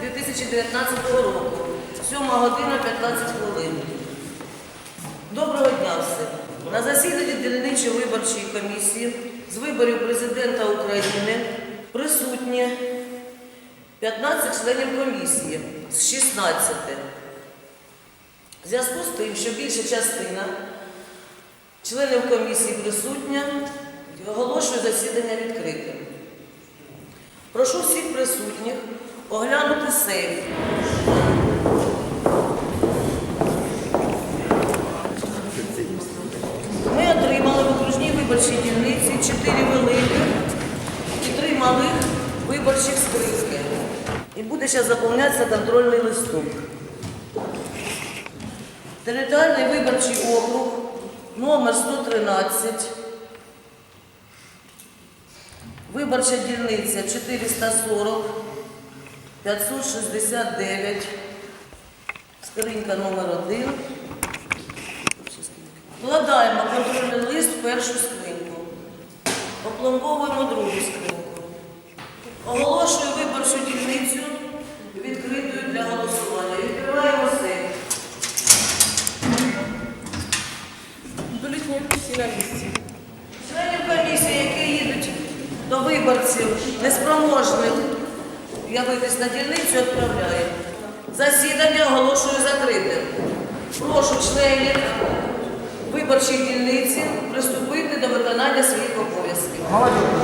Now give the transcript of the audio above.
2019 року, 7 година 15 хвилин. Доброго дня всім! На засіданні дільничої виборчої комісії з виборів президента України присутні 15 членів комісії з 16. В зв'язку з тим, що більша частина членів комісії присутня, оголошую засідання відкритим. Прошу всіх присутніх оглянути сейф. Ми отримали в окружній виборчій дільниці 4 великих і 3 малих виборчих скриньки. І буде зараз заповнятися контрольний листок. Територіальний виборчий округ номер 113. Виборча дільниця 440 569. Скринька номер 1. Вкладаємо контрольний лист в першу скриньку. Опломбовуємо другу скриньку. Оголошую виборчу дільницю відкритою для голосування. Відкриваємо сейф. Бюлетні всі на місці. Членів комісії, які їдуть до виборців неспроможних явитись на дільницю, відправляє. Засідання оголошую закритим. Прошу членів виборчої дільниці приступити до виконання своїх обов'язків.